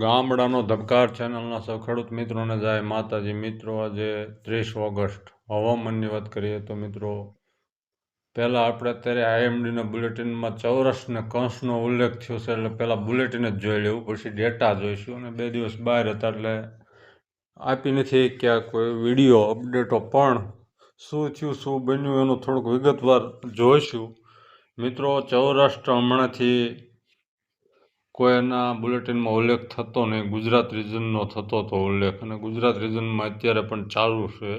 ગામડાનો ધબકાર ચેનલના સૌ ખેડૂત મિત્રોને જાય માતાજી, મિત્રો, આજે ત્રીસ ઓગસ્ટ. હવામાનની વાત કરીએ તો મિત્રો, પહેલાં આપણે અત્યારે આઈએમડીના બુલેટિનમાં ચોરસ કંસનો ઉલ્લેખ થયો છે, એટલે પહેલાં બુલેટિન જ જોઈ લેવું, પછી ડેટા જોઈશું અને બે દિવસ બહાર હતા, એટલે આપી નથી ક્યાં કોઈ વીડિયો અપડેટો, પણ શું થયું, શું બન્યું, એનું થોડુંક વિગતવાર જોઈશું. મિત્રો સૌરાષ્ટ્ર હમણાંથી કોઈ એના બુલેટિનમાં ઉલ્લેખ થતો નહીં, ગુજરાત રિજનનો થતો હતો ઉલ્લેખ. અને ગુજરાત રિજનમાં અત્યારે પણ ચાલુ છે.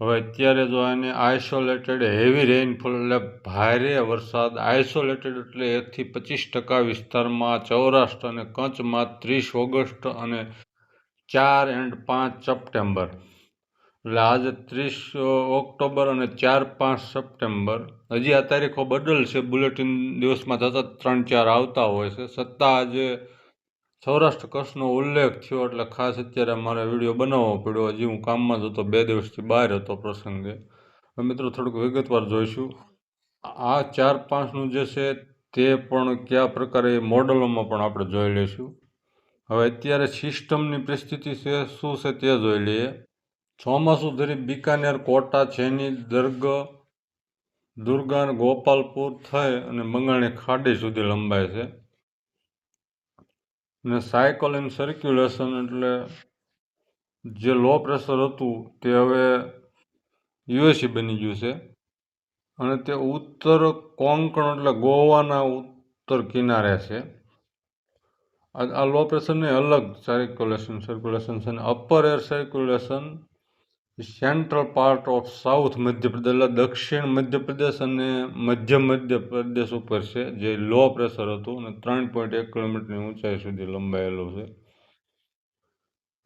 હવે અત્યારે જો એને આઇસોલેટેડ હેવી રેઇનફોલ એટલે ભારે વરસાદ, આઇસોલેટેડ એટલે એકથી પચીસ ટકા વિસ્તારમાં સૌરાષ્ટ્ર અને કચ્છમાં ત્રીસ ઓગસ્ટ અને ચાર એન્ડ પાંચ સપ્ટેમ્બર. એટલે આજે ત્રીસ ઓક્ટોબર અને ચાર પાંચ સપ્ટેમ્બર. હજી આ તારીખો બદલશે બુલેટિન દિવસમાં થતા ત્રણ ચાર આવતા હોય છે. છતાં આજે સૌરાષ્ટ્ર કચ્છનો ઉલ્લેખ થયો એટલે ખાસ અત્યારે મારે વીડિયો બનાવવો પડ્યો. હજી હું કામમાં જ હતો, બે દિવસથી બહાર હતો પ્રસંગે. મિત્રો થોડુંક વિગતવાર જોઈશું. આ ચાર પાંચનું જે છે તે પણ કયા પ્રકારે મોડલોમાં પણ આપણે જોઈ લઈશું. હવે અત્યારે સિસ્ટમની પરિસ્થિતિ છે, શું છે તે જોઈ લઈએ. ચોમાસું ધરી બિકાનેર, કોટા, છેની, દર્ગ દુર્ગા ગોપાલપુર થઈ અને બંગાળની ખાડી સુધી લંબાય છે. અને સાયકલ ઇન સર્ક્યુલેશન એટલે જે લો પ્રેશર હતું તે હવે યુએસી બની ગયું છે. અને તે ઉત્તર કોંકણ એટલે ગોવાના ઉત્તર કિનારે છે. આ લો પ્રેશરને અલગ સર્ક્યુલેશન સર્ક્યુલેશન છે અને upper air circulation central part of south Madhya Pradesh દક્ષિણ મધ્યપ્રદેશ અને મધ્ય મધ્યપ્રદેશ ઉપર છે, જે લો પ્રેશર હતું અને ત્રણ પોઈન્ટ એક કિલોમીટરની ઊંચાઈ સુધી લંબાયેલું છે.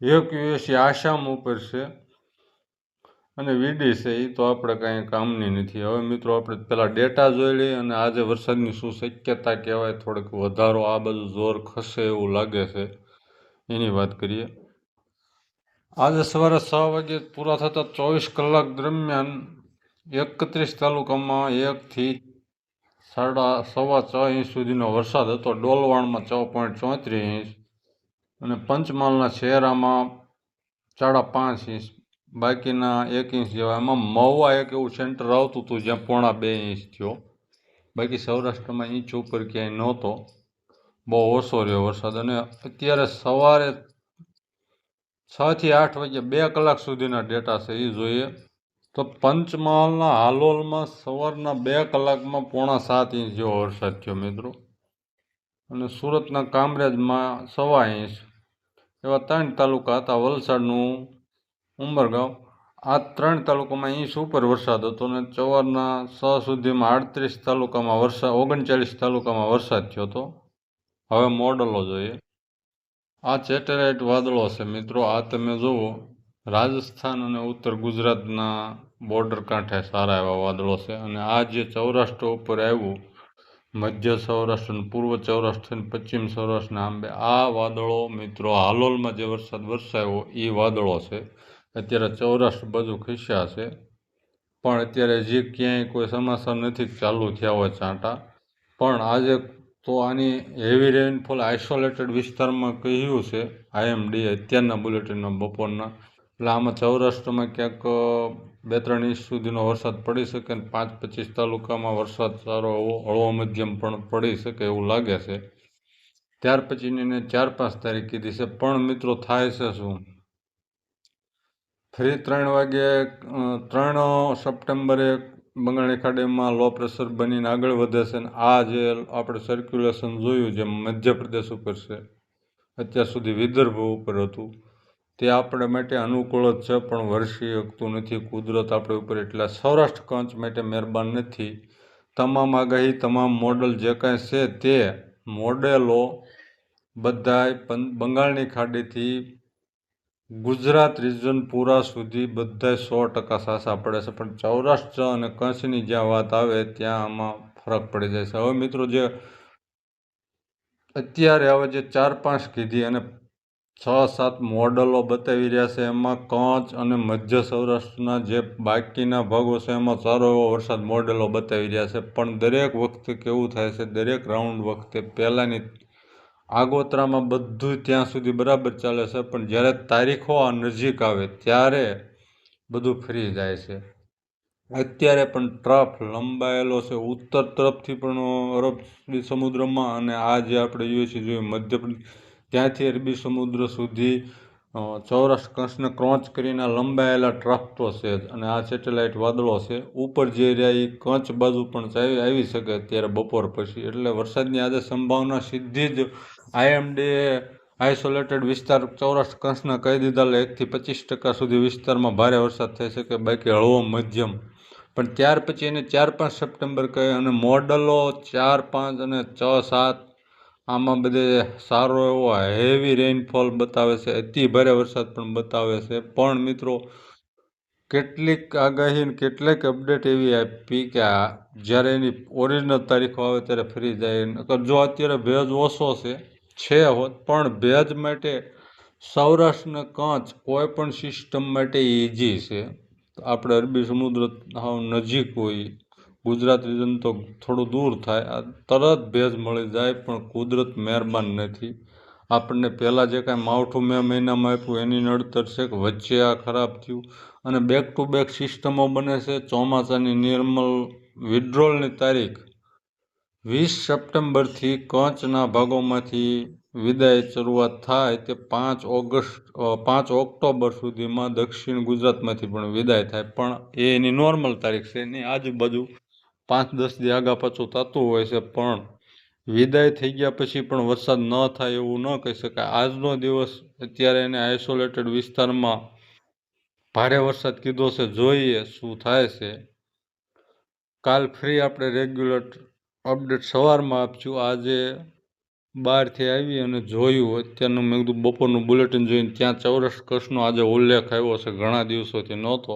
એક યુએસી આસામ ઉપર છે અને વીડી છે એ તો આપણે કાંઈ કામની નથી. હવે મિત્રો આપણે પહેલાં ડેટા જોઈ લઈએ અને આજે વરસાદની શું શક્યતા કહેવાય, થોડોક વધારો, આ બધું જોર ખસે એવું લાગે છે. એની વાત કરીએ. આજે સવારે છ વાગે પૂરા થતા ચોવીસ કલાક દરમિયાન એકત્રીસ તાલુકામાં એકથી સાડા સવા છ ઇંચ સુધીનો વરસાદ હતો. ડોલવાણમાં છ પોઈન્ટ ચોત્રીસ ઇંચ અને પંચમહાલના શહેરામાં સાડા પાંચ ઇંચ, બાકીના એક ઇંચ જેવા. એમાં મહુવા એક એવું સેન્ટર આવતું હતું જ્યાં પોણા બે ઇંચ થયો. બાકી સૌરાષ્ટ્રમાં ઇંચ ઉપર ક્યાંય નહોતો. બહુ ઓછો રહ્યો વરસાદ અને અત્યારે સવારે છથી આઠ વાગ્યા બે કલાક સુધીના ડેટા છે એ જોઈએ. તો પંચમહાલના હાલોલમાં સવારના બે કલાકમાં પોણા સાત ઇંચ જેવો વરસાદ થયો મિત્રો. અને સુરતના કામરેજમાં સવા ઇંચ. એવા ત્રણ તાલુકા હતા, વલસાડનું ઉંબરગાંવ આ ત્રણ તાલુકામાં ઇંચ ઉપર વરસાદ હતો અને સવારના છ સુધીમાં આડત્રીસ તાલુકામાં વરસાદ ઓગણચાલીસ તાલુકામાં વરસાદ થયો હતો. હવે મોડલો જોઈએ. આ સેટેલાઇટ વાદળો છે મિત્રો. આ તમે જુઓ, રાજસ્થાન અને ઉત્તર ગુજરાતના બોર્ડર કાંઠે સારા એવા વાદળો છે. અને આ જે સૌરાષ્ટ્ર ઉપર આવ્યું, મધ્ય સૌરાષ્ટ્ર અને પૂર્વ સૌરાષ્ટ્ર અને પશ્ચિમ સૌરાષ્ટ્રના આંબે, આ વાદળો મિત્રો, હાલોલમાં જે વરસાદ વરસાયો, એ વાદળો છે. અત્યારે સૌરાષ્ટ્ર બાજુ ખીસ્યા છે. પણ અત્યારે જે ક્યાંય કોઈ સમાચાર નથી, ચાલુ થયા હોય ચાંટા પણ આજે તો આની હેવી રેઇનફોલ આઇસોલેટેડ વિસ્તારમાં કહ્યું છે આઈએમડી અત્યારના બુલેટિનના બપોરના. એટલે આમાં સૌરાષ્ટ્રમાં ક્યાંક બે ત્રણ ઇંચ સુધીનો વરસાદ પડી શકે અને પાંચ પચીસ તાલુકામાં વરસાદ સારો હળવો મધ્યમ પણ પડી શકે એવું લાગે છે. ત્યાર પછીની ચાર પાંચ તારીખ કીધી છે, પણ મિત્રો થાય છે શું? ફરી ત્રણ વાગે ત્રણ સપ્ટેમ્બરે બંગાળની ખાડીમાં લો પ્રેશર બનીને આગળ વધે છે અને આ જે આપણે સર્ક્યુલેશન જોયું જે મધ્યપ્રદેશ ઉપર છે, અત્યાર સુધી વિદર્ભ ઉપર હતું, તે આપણા માટે અનુકૂળ જ છે, પણ વરસી શકતું નથી. કુદરત આપણે ઉપર એટલે સૌરાષ્ટ્ર કંચ માટે મહેરબાન નથી. તમામ આગાહી, તમામ મોડલ જે કાંઈ છે તે મોડેલો બધાય બંગાળની ખાડીથી ગુજરાત રિજન પૂરા સુધી બધાય સો ટકા સાસા પડે છે, પણ સૌરાષ્ટ્ર અને કચ્છની જ્યાં વાત આવે ત્યાં આમાં ફરક પડી જાય છે. હવે મિત્રો જે અત્યારે હવે જે ચાર પાંચ કીધી અને છ સાત મોડલો બતાવી રહ્યા છે, એમાં કચ્છ અને મધ્ય સૌરાષ્ટ્રના જે બાકીના ભાગો છે, એમાં સારો એવો વરસાદ મોડેલો બતાવી રહ્યા છે. પણ દરેક વખતે કેવું થાય છે, દરેક રાઉન્ડ વખતે પહેલાંની આગોતરામાં બધું ત્યાં સુધી બરાબર ચાલે છે, પણ જ્યારે તારીખો આ નજીક આવે ત્યારે બધું ફ્રી જાય છે. અત્યારે પણ ટ્રફ લંબાયેલો છે, ઉત્તર તરફથી પણ અરબી સમુદ્રમાં અને આ જે આપણે જોઈએ છીએ જોઈએ મધ્ય ત્યાંથી અરબી સમુદ્ર સુધી સૌરાષ્ટ્ર કંસને ક્રોચ કરીને લંબાયેલા ટ્રાફ્ટો છે જ. અને આ સેટેલાઇટ વાદળો છે. ઉપર જે રહ્યા એ કચ્છ બાજુ પણ આવી શકે ત્યારે બપોર પછી. એટલે વરસાદની આજે સંભાવના સીધી જ આઈએમડીએ આઇસોલેટેડ વિસ્તાર સૌરાષ્ટ્ર કંસના કહી દીધા એકથી પચીસ ટકા સુધી વિસ્તારમાં ભારે વરસાદ થઈ શકે, બાકી હળવો મધ્યમ. પણ ત્યાર પછી એને ચાર પાંચ સપ્ટેમ્બર કહે અને મોડલો ચાર પાંચ અને છ સાત આમાં બધે સારો એવો હેવી રેઇનફોલ બતાવે છે, અતિ ભારે વરસાદ પણ બતાવે છે. પણ મિત્રો, કેટલીક આગાહી કેટલીક અપડેટ એવી આપી કે જ્યારે એની ઓરિજિનલ તારીખો આવે ત્યારે ફરી જાય. જો અત્યારે ભેજ ઓછો છે છે હોત, પણ ભેજ માટે સૌરાષ્ટ્રને કાંચ કોઈ પણ સિસ્ટમ માટે ઇઝી છે. આપણે અરબી સમુદ્ર નજીક હોય ગુજરાત રીજન તો થોડું દૂર થાય. આ તરત ભેજ મળી જાય, પણ કુદરત મહેરબાન નથી. આપણને પહેલાં જે કાંઈ માવઠું મે મહિનામાં આપ્યું, એની નડતર છે કે વચ્ચે આ ખરાબ થયું. અને બેક ટુ બેક સિસ્ટમો બને છે. ચોમાસાની નિર્મલ વિડ્રોલની તારીખ વીસ સપ્ટેમ્બરથી કચ્છના ભાગોમાંથી વિદાય શરૂઆત થાય તે પાંચ ઓગસ્ટ પાંચ ઓક્ટોબર સુધીમાં દક્ષિણ ગુજરાતમાંથી પણ વિદાય થાય. પણ એ એની નોર્મલ તારીખ છે. એની આજુબાજુ પાંચ દસ દી આગા પાછું થતું હોય છે, પણ વિદાય થઈ ગયા પછી પણ વરસાદ ન થાય એવું ન કહી શકાય. આજનો દિવસ અત્યારે એને આઇસોલેટેડ વિસ્તારમાં ભારે વરસાદ કીધો છે, જોઈએ શું થાય છે. કાલ ફ્રી આપણે રેગ્યુલર અપડેટ સવારમાં આપશું. આજે બહારથી આવી અને જોયું. અત્યારનું મેં કીધું બપોરનું બુલેટિન જોઈને ત્યાં ચૌરસ કચ્છનો આજે ઉલ્લેખ આવ્યો છે, ઘણા દિવસોથી નહોતો.